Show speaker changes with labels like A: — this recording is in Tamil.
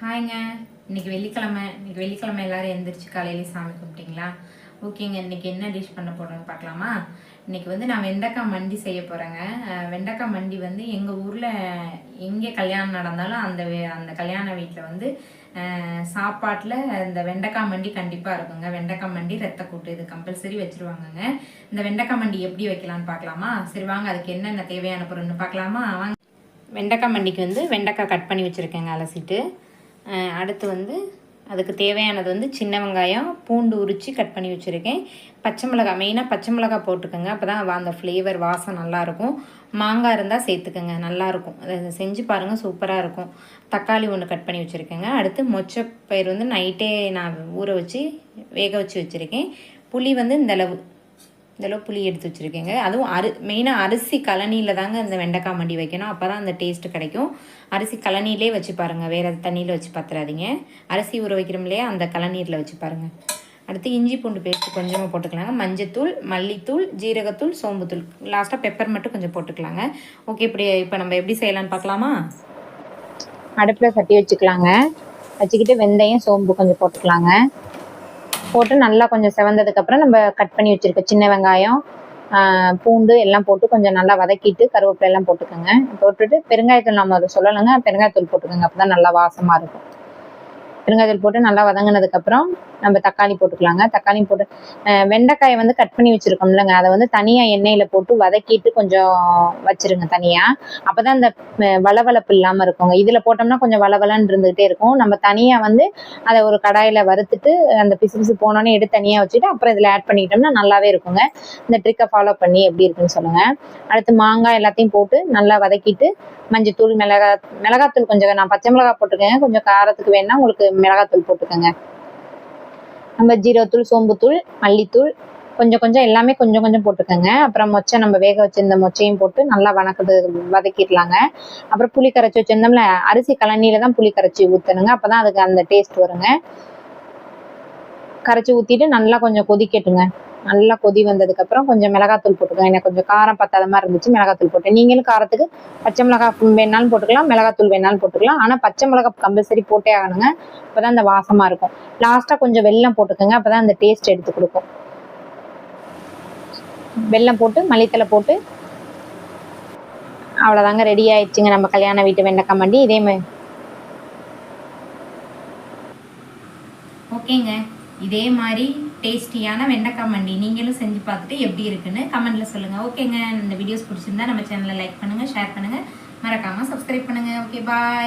A: ஹாய்ங்க இன்னைக்கு வெள்ளிக்கிழமை. இன்னைக்கு வெள்ளிக்கிழமை எல்லாரும் எந்திரிச்சு காலையிலேயே சாமி கும்பிட்டீங்களா? ஓகேங்க. இன்னைக்கு என்ன டிஷ் பண்ண போறோம்னு பார்க்கலாமா? இன்னைக்கு வந்து நான் வெண்டைக்காய் மண்டி செய்ய போகிறேங்க வெண்டைக்காய் மண்டி வந்து எங்கள் ஊரில் எங்கே கல்யாணம் நடந்தாலும் அந்த வே- அந்த கல்யாண வீட்டில் வந்து சாப்பாட்டில் இந்த வெண்டைக்காய் மண்டி கண்டிப்பாக இருக்குங்க. வெண்டைக்காய் மண்டி ரத்த கூட்டு இது கம்பல்சரி வச்சிருவாங்கங்க. இந்த வெண்டைக்காய் மண்டி எப்படி வைக்கலாம்னு பார்க்கலாமா? சரி வாங்க. அதுக்கு என்னென்ன தேவையான பொருள்னு பார்க்கலாமா? வாங்க. வெண்டைக்காய் மண்டிக்கு வந்து வெண்டைக்காய் கட் பண்ணி வச்சுருக்கேங்க அலசிட்டு. அடுத்து வந்து அதுக்கு தேவையானது வந்து சின்ன வெங்காயம் பூண்டு உரித்து கட் பண்ணி வச்சுருக்கேன். பச்சை மிளகாய் மெயினாக பச்சை மிளகாய் போட்டுக்கோங்க. அப்போ தான் அந்த ஃப்ளேவர் வாசம் நல்லாயிருக்கும் மாங்காய் இருந்தால் சேர்த்துக்கோங்க நல்லாயிருக்கும் அதை செஞ்சு பாருங்கள் சூப்பராக இருக்கும். தக்காளி ஒன்று கட் பண்ணி வச்சுருக்கேங்க. அடுத்து மொச்சை பயிர் வந்து நைட்டே நான் ஊற வச்சு வேக வச்சு வச்சுருக்கேன். புளி வந்து இந்த இதெல்லாம் புளி எடுத்து வச்சுருக்கேங்க. அதுவும் அரி மெயினாக அரிசி கலனியில் தாங்க இந்த வெண்டைக்காய் மண்டி வைக்கணும். அப்போ தான் அந்த டேஸ்ட்டு கிடைக்கும். அரிசி கழனிலே வச்சு பாருங்கள் வேறு தண்ணியில் வச்சு பத்துறாதீங்க. அரிசி ஊற வைக்கிறோம் இல்லையா அந்த கலநீரில் வச்சு பாருங்கள் அடுத்து இஞ்சி பூண்டு பேஸ்ட் கொஞ்சமாக போட்டுக்கலாங்க. மஞ்சத்தூள் மல்லித்தூள் ஜீரகத்தூள் சோம்புத்தூள். லாஸ்ட்டாக பெப்பர் மட்டும் கொஞ்சம் போட்டுக்கலாங்க. ஓகே இப்படி இப்போ நம்ம எப்படி செய்யலான்னு பார்க்கலாமா அடுப்பில் சட்டி வச்சுக்கலாங்க. வச்சுக்கிட்டு வெந்தயம் சோம்பு கொஞ்சம் போட்டுக்கலாங்க. போட்டு நல்லா கொஞ்சம் செவந்ததுக்கு அப்புறம் நம்ம கட் பண்ணி வச்சிருக்கோம் சின்ன வெங்காயம் பூண்டு எல்லாம் போட்டு கொஞ்சம் நல்லா வதக்கிட்டு கருவேப்பிலை எல்லாம் போட்டுக்கோங்க. போட்டுட்டு பெருங்காயத்தூள் நம்ம அதை சொல்லலைங்க பெருங்காயத்தூள் போட்டுக்கோங்க அப்பதான் நல்லா வாசமா இருக்கும். பெருங்காயத்தூள் போட்டு நல்லா வதங்கினதுக்கு அப்புறம் நம்ம தக்காளி போட்டுக்கலாங்க. தக்காளி போட்டு வெண்டைக்காயை வந்து கட் பண்ணி வச்சுருக்கோம்லங்க. அதை வந்து தனியா எண்ணெயில போட்டு வதக்கிட்டு கொஞ்சம் வச்சிருங்க தனியா. அப்பதான் அந்த வளவளப்பு இல்லாம இருக்குங்க. இதுல போட்டோம்னா கொஞ்சம் வளவலன்னு இருந்துகிட்டே இருக்கும். நம்ம தனியா வந்து அதை ஒரு கடாயில வறுத்துட்டு அந்த பிசு பிசு போனோன்னே எடுத்து தனியா வச்சுட்டு அப்புறம் இதுல ஆட் பண்ணிக்கிட்டோம்னா நல்லாவே இருக்குங்க. இந்த ட்ரிக்கை ஃபாலோ பண்ணி எப்படி இருக்குன்னு சொல்லுங்க. அடுத்து மாங்காய் எல்லாத்தையும் போட்டு நல்லா வதக்கிட்டு மஞ்சத்தூள் மிளகா மிளகாத்தூள் கொஞ்சம் நான் பச்சை மிளகா போட்டிருக்கேன். கொஞ்சம் காரத்துக்கு வேணா உங்களுக்கு மிளகாத்தூள் போட்டுக்கோங்க. நம்ம ஜீரகத்தூள் சோம்புத்தூள் மல்லித்தூள் கொஞ்சம் கொஞ்சம் எல்லாமே கொஞ்சம் கொஞ்சம் போட்டுக்கோங்க. அப்புறம் மொச்சை நம்ம வேக வச்சிருந்த மொச்சையும் போட்டு நல்லா வணக்குது வதக்கிடலாங்க. அப்புறம் புளி கரைச்சி வச்சிருந்தோம்ல அரிசி கழனியில தான் புளி கரைச்சி ஊற்றணுங்க அப்போ தான் அதுக்கு அந்த டேஸ்ட் வருங்க. கரைச்சி ஊற்றிட்டு நல்லா கொஞ்சம் கொதிக்கட்டுங்க. நல்லா கொதி வந்ததுக்கு அப்புறம் கொஞ்சம் மிளகாத்தூள் போட்டுக்கோங்க எனக்கு கொஞ்சம் காரம் பத்தாத மாதிரி இருந்துச்சு மிளகாத்தூள் போட்டேன். நீங்களும் காரத்துக்கு பச்சை மிளகா வேணாலும் போட்டுக்கலாம் மிளகாத்தூள் வேணாலும் போட்டுக்கலாம். ஆனால் பச்சை மிளகா கம்பல்சரி போட்டே ஆகணுங்க. அப்பதான் அந்த வாசமா இருக்கும். லாஸ்ட்டாக கொஞ்சம் வெல்லம் போட்டுக்கோங்க. அப்பதான் அந்த டேஸ்ட் எடுத்து கொடுக்கும். வெல்லம் போட்டு மல்லித்தலை போட்டு அவ்வளோதாங்க ரெடி ஆயிடுச்சுங்க. நம்ம கல்யாண வீட்டு வெண்டைக்காய் மண்டி இதே மாதிரி ஓகேங்க. இதே மாதிரி டேஸ்டியான வெண்டைக்காய் மண்டி. நீங்களும் செஞ்சு பார்த்துட்டு எப்படி இருக்குன்னு கமெண்ட்ல சொல்லுங்கள் ஓகேங்க இந்த வீடியோஸ் பிடிச்சிருந்தா நம்ம சேனலை லைக் பண்ணுங்கள் ஷேர் பண்ணுங்கள் மறக்காமல் சப்ஸ்கிரைப் பண்ணுங்கள் ஓகே பாய்